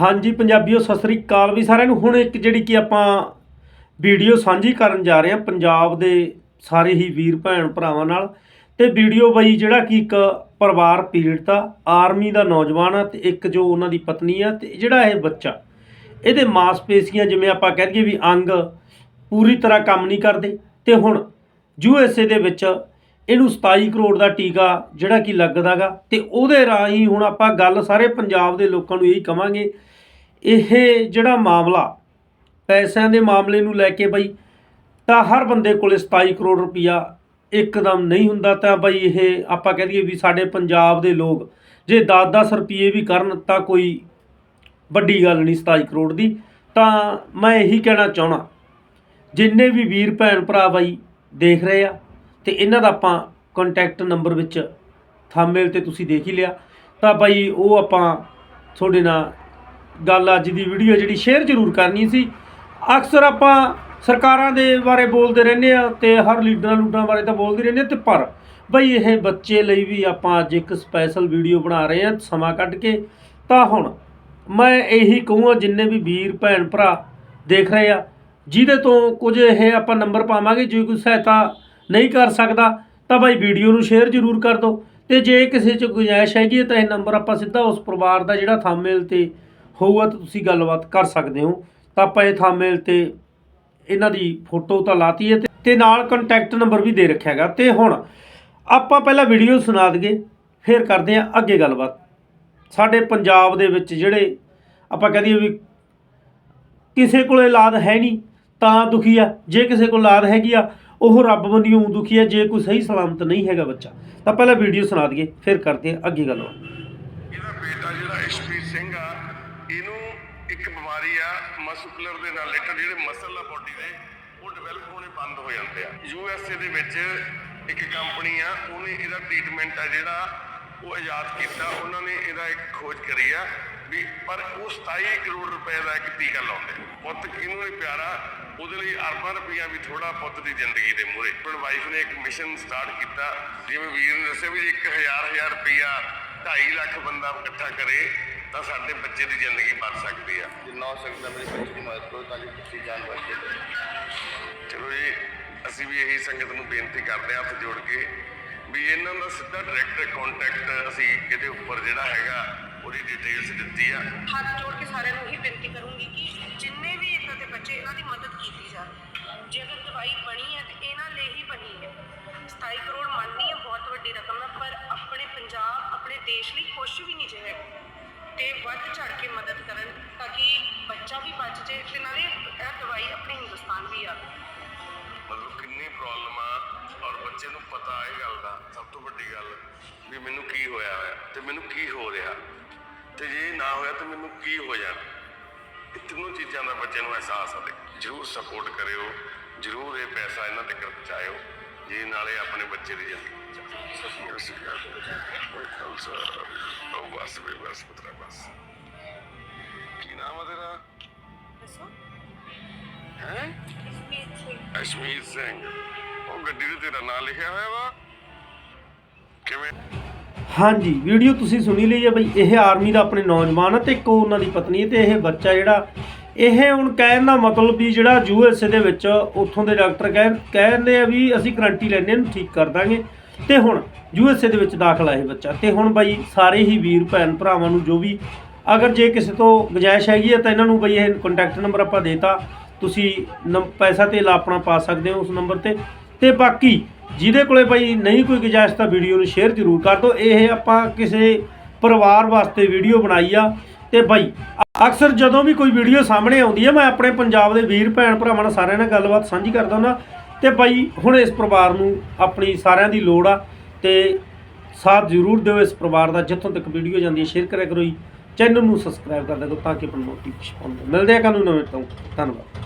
ਹਾਂਜੀ, ਪੰਜਾਬੀਓ, ਸਤਿ ਸ੍ਰੀ ਅਕਾਲ ਵੀ ਸਾਰਿਆਂ ਨੂੰ। ਹੁਣ ਇੱਕ ਜਿਹੜੀ ਕਿ ਆਪਾਂ ਵੀਡੀਓ ਸਾਂਝੀ ਕਰਨ ਜਾ ਰਹੇ ਹਾਂ, ਪੰਜਾਬ ਦੇ ਸਾਰੇ ਹੀ ਵੀਰ ਭੈਣ ਭਰਾਵਾਂ ਨਾਲ। ਤੇ ਵੀਡੀਓ ਬਈ ਜਿਹੜਾ ਕਿ ਇੱਕ ਪਰਿਵਾਰ ਪੀੜਤ ਆ, ਆਰਮੀ ਦਾ ਨੌਜਵਾਨ ਆ ਤੇ ਇੱਕ ਜੋ ਉਹਨਾਂ ਦੀ ਪਤਨੀ ਆ ਤੇ ਜਿਹੜਾ ਇਹ ਬੱਚਾ, ਇਹਦੇ ਮਾਸਪੇਸ਼ੀਆਂ ਜਿਵੇਂ ਆਪਾਂ ਕਹਿ ਦਈਏ ਵੀ ਅੰਗ ਪੂਰੀ ਤਰ੍ਹਾਂ ਕੰਮ ਨਹੀਂ ਕਰਦੇ। ਤੇ ਹੁਣ ਯੂਐਸਏ ਦੇ ਵਿੱਚ ਇਹਨੂੰ 27 ਕਰੋੜ ਦਾ ਟੀਕਾ ਜਿਹੜਾ ਕਿ ਲੱਗਦਾਗਾ ਤੇ ਉਹਦੇ ਰਾਹੀਂ ਹੁਣ ਆਪਾਂ ਗੱਲ ਸਾਰੇ ਪੰਜਾਬ ਦੇ ਲੋਕਾਂ ਨੂੰ ਇਹੀ ਕਵਾਂਗੇ, ਇਹ ਜਿਹੜਾ ਮਾਮਲਾ ਪੈਸਿਆਂ ਦੇ ਮਾਮਲੇ ਨੂੰ ਲੈ ਕੇ ਬਈ, ਤਾਂ ਹਰ ਬੰਦੇ ਕੋਲੇ 27 ਕਰੋੜ ਰੁਪਈਆ ਇੱਕਦਮ ਨਹੀਂ ਹੁੰਦਾ ਤਾਂ ਬਈ ਇਹ ਆਪਾਂ ਕਹਿ ਦਈਏ ਵੀ ਸਾਡੇ ਪੰਜਾਬ ਦੇ ਲੋਕ ਜੇ 10-10 ਰੁਪਏ ਵੀ ਕਰਨ ਤਾਂ ਕੋਈ ਵੱਡੀ ਗੱਲ ਨਹੀਂ 27 ਕਰੋੜ ਦੀ। ਤਾਂ ਮੈਂ ਇਹੀ ਕਹਿਣਾ ਚਾਹਣਾ ਜਿੰਨੇ ਵੀ ਵੀਰ ਭੈਣ ਭਰਾ ਬਾਈ ਦੇਖ ਰਹੇ ਆ ਤੇ ਇਹਨਾਂ ਦਾ ਆਪਾਂ ਕੰਟੈਕਟ ਨੰਬਰ ਵਿੱਚ ਥੰਬਨੇਲ ਤੇ ਤੁਸੀਂ ਦੇਖ ਹੀ ਲਿਆ। ਤਾਂ ਬਾਈ ਉਹ ਆਪਾਂ ਤੁਹਾਡੇ ਨਾਲ ਗੱਲ ਅੱਜ ਦੀ ਵੀਡੀਓ ਜਿਹੜੀ ਸ਼ੇਅਰ ਜ਼ਰੂਰ ਕਰਨੀ ਸੀ। ਅਕਸਰ ਆਪਾਂ ਸਰਕਾਰਾਂ ਦੇ ਬਾਰੇ ਬੋਲਦੇ ਰਹਿੰਦੇ ਆ ਤੇ ਹਰ ਲੀਡਰਾਂ ਲੂਡਰਾਂ ਬਾਰੇ ਤਾਂ ਬੋਲਦੇ ਰਹਿੰਦੇ ਆ ਤੇ ਪਰ ਬਈ ਇਹ ਬੱਚੇ ਲਈ ਵੀ ਆਪਾਂ ਅੱਜ ਇੱਕ ਸਪੈਸ਼ਲ ਵੀਡੀਓ ਬਣਾ ਰਹੇ ਆ ਸਮਾਂ ਕੱਢ ਕੇ। ਤਾਂ ਹੁਣ ਮੈਂ ਇਹੀ ਕਹੂੰਗਾ ਜਿੰਨੇ ਵੀ ਵੀਰ, ਭੈਣ, ਭਰਾ ਦੇਖ ਰਹੇ ਆ, ਜਿਹਦੇ ਤੋਂ ਕੁਝ ਇਹ ਆਪਾਂ ਨੰਬਰ ਪਾਵਾਂਗੇ, ਜੇ ਕੋਈ ਸਹਾਇਤਾ ਨਹੀਂ ਕਰ ਸਕਦਾ, ਤਾਂ ਭਾਈ ਵੀਡੀਓ ਨੂੰ ਸ਼ੇਅਰ ਜ਼ਰੂਰ ਕਰ ਦਿਓ। ਤੇ ਜੇ ਕਿਸੇ 'ਚ ਗੁੰਜਾਇਸ਼ ਹੈਗੀ ਹੈ, ਤਾਂ ਇਹ ਨੰਬਰ ਆਪਾਂ ਸਿੱਧਾ ਉਸ ਪਰਿਵਾਰ ਦਾ ਜਿਹੜਾ ਥੰਬਨੇਲ ਤੇ ਹੋਊਗਾ, ਤਾਂ ਤੁਸੀਂ ਗੱਲਬਾਤ ਕਰ ਸਕਦੇ ਹੋ। ਤਾਂ ਆਪਾਂ ਇਹ ਥੰਬਨੇਲ ਤੇ ਇਹਨਾਂ ਦੀ ਫੋਟੋ ਤਾਂ ਲਾਤੀ ਹੈ ਤੇ- ਨਾਲ ਕੰਟੈਕਟ ਨੰਬਰ ਵੀ ਦੇ ਰੱਖਿਆ ਹੈਗਾ। ਤੇ ਹੁਣ ਆਪਾਂ ਪਹਿਲਾਂ ਵੀਡੀਓ ਸੁਣਾ ਦਈਏ, ਫਿਰ ਕਰਦੇ ਹਾਂ ਅੱਗੇ ਗੱਲਬਾਤ। ਸਾਡੇ ਪੰਜਾਬ ਦੇ ਵਿੱਚ ਜਿਹੜੇ ਆਪਾਂ ਕਹ ਦਈਏ ਵੀ ਕਿਸੇ ਕੋਲ ਔਲਾਦ ਹੈ ਨਹੀਂ ਤਾਂ ਦੁਖੀ ਆ, ਜੇ ਕਿਸੇ ਕੋਲ ਔਲਾਦ ਹੈਗੀ ਆ, ਉਹ ਰੱਬ ਬੰਨਿਓ ਦੁਖੀ ਆ, ਜੇ ਕੋਈ ਸਹੀ ਸਲਾਮਤ ਨਹੀਂ ਹੈਗਾ ਬੱਚਾ। ਤਾਂ ਪਹਿਲਾਂ ਵੀਡੀਓ ਸੁਣਾ ਦਈਏ, ਫਿਰ ਕਰਦੇ ਹਾਂ ਅੱਗੇ ਗੱਲਬਾਤ। ਇਹਦਾ ਬੇਟਾ ਜਿਹੜਾ ਇਸ਼ਪ੍ਰੀਤ ਸਿੰਘ ਆ, ਇਹਨੂੰ ਇੱਕ ਬਿਮਾਰੀ ਆ, ਮਸਕੂਲਰ ਦੇ ਨਾਲ ਰਿਲੇਟਡ ਜਿਹੜੇ ਮਸਲ ਆ ਬੋਡੀ ਦੇ, ਉਹ ਡਿਵੈਲਪ ਹੋਣੇ ਬੰਦ ਹੋ ਜਾਂਦੇ ਆ। ਯੂ ਐਸ ਏ ਦੇ ਵਿੱਚ ਇੱਕ ਕੰਪਨੀ ਆ, ਉਹਨੇ ਇਹਦਾ ਟ੍ਰੀਟਮੈਂਟ ਆ ਜਿਹੜਾ, ਉਹ ਆਜ਼ਾਦ ਕੀਤਾ, ਉਹਨਾਂ ਨੇ ਇਹਦਾ ਇੱਕ ਖੋਜ ਕਰੀ ਆ, ਵੀ ਪਰ ਉਹ 27 ਕਰੋੜ ਰੁਪਏ ਦਾ ਇੱਕ ਟੀਕਾ ਲਾਉਂਦੇ ਪੁੱਤ ਕਿਹਨੂੰ ਨਹੀਂ ਪਿਆਰਾ ਉਹਦੇ ਲਈ ਅਰਬਾਂ ਰੁਪਈਆ ਵੀ ਥੋੜਾ ਪੁੱਤ ਦੀ ਜ਼ਿੰਦਗੀ ਦੇ ਮੂਹਰੇ। ਹੁਣ ਵਾਈਫ ਨੇ ਇੱਕ ਮਿਸ਼ਨ ਸਟਾਰਟ ਕੀਤਾ ਜਿਵੇਂ ਵੀਰ ਨੇ ਦੱਸਿਆ ਵੀ 1000 ਹਜ਼ਾਰ ਰੁਪਈਆ 2.5 ਲੱਖ ਬੰਦਾ ਇਕੱਠਾ ਕਰੇ ਤਾਂ ਸਾਡੇ ਬੱਚੇ ਦੀ ਜ਼ਿੰਦਗੀ ਬਚ ਸਕਦੀ ਆ। ਜਿੰਨਾ ਹੋ ਸਕਦਾ ਮੇਰੇ ਬੱਚੇ ਦੀ ਮਦਦ ਕਰੋ ਤਾਂ ਕਿ ਤੁਸੀਂ ਜਾਨ ਬਚ ਜਾਵੇ ਚਲੋ ਜੀ ਅਸੀਂ ਵੀ ਇਹੀ ਸੰਗਤ ਨੂੰ ਬੇਨਤੀ ਕਰਦੇ ਹਾਂ ਹੱਥ ਜੋੜ ਕੇ ਵੀ ਇਹਨਾਂ ਦਾ ਸਿੱਧਾ ਡਾਇਰੈਕਟ ਕੰਟੈਕਟ ਅਸੀਂ ਇਹਦੇ ਉੱਪਰ ਜਿਹੜਾ ਹੈਗਾ ਉਹਦੀ ਡਿਟੇਲਸ ਦਿੱਤੀ ਆ। ਹੱਥ ਜੋੜ ਕੇ ਸਾਰਿਆਂ ਨੂੰ ਹੀ ਬੇਨਤੀ ਕਰੂੰਗੀ ਕਿ ਜਿੰਨੇ ਵੀ ਇਦਾਂ ਬੱਚੇ ਇਹਨਾਂ ਦੀ ਮਦਦ ਕੀਤੀ ਜਾਵੇ। ਜੇ ਅਗਰ ਦਵਾਈ ਬਣੀ ਹੈ ਤੇ ਇਹਨਾਂ ਲਈ ਹੀ ਬਣੀ ਹੈ। 27 ਕਰੋੜ ਮੰਨਨੀ ਹੈ, ਬਹੁਤ ਵੱਡੀ ਰਕਮ ਹੈ, ਪਰ ਆਪਣੇ ਪੰਜਾਬ, ਆਪਣੇ ਦੇਸ਼ ਲਈ ਕੁਛ ਵੀ ਨਹੀਂ ਜੇ ਤੇ ਵੱਧ ਚੜ ਕੇ ਮਦਦ ਕਰਨ ਤਾਂ ਕਿ ਬੱਚਾ ਵੀ ਬਚ ਜੇ ਤੇ ਨਾਲੇ ਇਹ ਦਵਾਈ ਆਪਣੇ ਹਿੰਦੁਸਤਾਨ ਵੀ ਆਵੇ ਮਤਲਬ ਕਿੰਨੀ ਪ੍ਰੋਬਲਮ ਆ ਔਰ ਬੱਚੇ ਨੂੰ ਪਤਾ ਇਹ ਗੱਲ ਦਾ ਸਭ ਤੋਂ ਵੱਡੀ ਗੱਲ ਵੀ ਮੈਨੂੰ ਕੀ ਹੋਇਆ ਹੈ ਤੇ ਮੈਨੂੰ ਕੀ ਹੋ ਰਿਹਾ। ਤੇ ਜੇ ਨਾ ਹੋਇਆ ਤਾਂ ਮੈਨੂੰ ਕੀ ਹੋ ਜਾਣਾ। ਇਹ ਤਿੰਨੋਂ ਚੀਜ਼ਾਂ ਦਾ ਬੱਚੇ ਨੂੰ ਅਹਿਸਾਸ ਆ ਜਰੂਰ ਸਪੋਰਟ ਕਰਿਓ ਜਰੂਰ ਇਹ ਪੈਸਾ ਇਹਨਾਂ ਤੱਕ ਪਹੁੰਚਾਇਓ ਜੇ ਨਾਲੇ ਆਪਣੇ ਬੱਚੇ ਦੀ ਜ਼ਿੰਦਗੀ ਬਚਾਓ। ਸਤਿ ਸ਼੍ਰੀ ਅਕਾਲ। ਕੋਈ ਖਾਲਸਾ ਉਹ ਬਸ ਵੀ ਬਸ ਪੁੱਤਰਾ ਬਸ। ਕੀ ਨਾਮ ਆ ਤੇਰਾ? ਦੱਸੋ। ਹੈ? ਅਸ਼ਮੀਤ ਸਿੰਘ। ਉਹ ਗੱਡੀ ਤੇ ਤੇਰਾ ਨਾਂ ਲਿਖਿਆ ਹੋਇਆ ਵਾ? ਕਿਵੇਂ? ਹਾਂਜੀ, ਵੀਡੀਓ ਤੁਸੀਂ ਸੁਣੀ ਲਈ ਹੈ ਬਈ, ਇਹ ਆਰਮੀ ਦਾ ਆਪਣੇ ਨੌਜਵਾਨ ਆ ਤੇ ਇੱਕ ਉਹ ਉਹਨਾਂ ਦੀ ਪਤਨੀ ਹੈ ਤੇ ਇਹ ਬੱਚਾ ਜਿਹੜਾ, ਇਹ ਹੁਣ ਕਹਿਣ ਦਾ ਮਤਲਬ ਵੀ ਜਿਹੜਾ ਯੂਐਸਏ ਦੇ ਵਿੱਚ ਉੱਥੋਂ ਦੇ ਡਾਕਟਰ ਕਹਿ ਕਹਿੰਦੇ ਆ ਵੀ ਅਸੀਂ ਗਰੰਟੀ ਲੈਣੇ ਇਹਨੂੰ ਠੀਕ ਕਰ ਦਾਂਗੇ। ਤੇ ਹੁਣ ਯੂਐਸਏ ਦੇ ਵਿੱਚ ਦਾਖਲ ਆ ਇਹ ਬੱਚਾ। ਤੇ ਹੁਣ ਬਾਈ ਸਾਰੇ ਹੀ ਵੀਰ, ਭੈਣ ਭਰਾਵਾਂ ਨੂੰ ਜੋ ਵੀ, ਅਗਰ ਜੇ ਕਿਸੇ ਤੋਂ ਗੁੰਜਾਇਸ਼ ਹੈਗੀ ਹੈ ਤਾਂ ਇਹਨਾਂ ਨੂੰ ਬਈ ਇਹ ਕੰਟੈਕਟ ਨੰਬਰ ਆਪਾਂ ਦੇਤਾ ਤੁਸੀਂ ਨੰ- ਪੈਸਾ ਤੇ ਲਾ ਆਪਣਾ ਪਾ ਸਕਦੇ ਹੋ ਉਸ ਨੰਬਰ ਤੇ। ਤੇ ਬਾਕੀ ਜਿਹਦੇ ਕੋਲੇ ਭਾਈ ਨਹੀਂ ਕੋਈ ਗੁਜਾਇਸ਼ ਤਾਂ ਵੀਡੀਓ ਨੂੰ ਸ਼ੇਅਰ ਜ਼ਰੂਰ ਕਰ ਦਿਓ। ਇਹ ਆਪਾਂ ਕਿਸੇ ਪਰਿਵਾਰ ਵਾਸਤੇ ਵੀਡੀਓ ਬਣਾਈ ਆ। ਤੇ ਭਾਈ ਅਕਸਰ ਜਦੋਂ ਵੀ ਕੋਈ ਵੀਡੀਓ ਸਾਹਮਣੇ ਆਉਂਦੀ ਹੈ ਮੈਂ ਆਪਣੇ ਪੰਜਾਬ ਦੇ ਵੀਰ, ਭੈਣ ਭਰਾਵਾਂ ਨਾਲ ਸਾਰਿਆਂ ਨਾਲ ਗੱਲਬਾਤ ਸਾਂਝੀ ਕਰਦਾ ਹੁੰਦਾ। ਤੇ ਭਾਈ ਹੁਣ ਇਸ ਪਰਿਵਾਰ ਨੂੰ ਆਪਣੀ ਸਾਰਿਆਂ ਦੀ ਲੋੜ ਆ। ਤੇ ਸਾਥ ਜ਼ਰੂਰ ਦਿਓ ਇਸ ਪਰਿਵਾਰ ਦਾ। ਜਿੱਥੋਂ ਤੱਕ ਵੀਡੀਓ ਜਾਂਦੀ ਹੈ ਸ਼ੇਅਰ ਕਰਿਆ ਕਰੋ ਜੀ। ਚੈਨਲ ਨੂੰ ਸਬਸਕ੍ਰਾਈਬ ਕਰ ਦਿਓ ਤਾਂ ਕਿ ਆਪਾਂ ਨੋਟੀਫਿਕੇਸ਼ਨ ਮਿਲਦੇ ਆ ਕੱਲ੍ਹ ਨੂੰ ਨਵੇਂ ਤੋਂ। ਧੰਨਵਾਦ।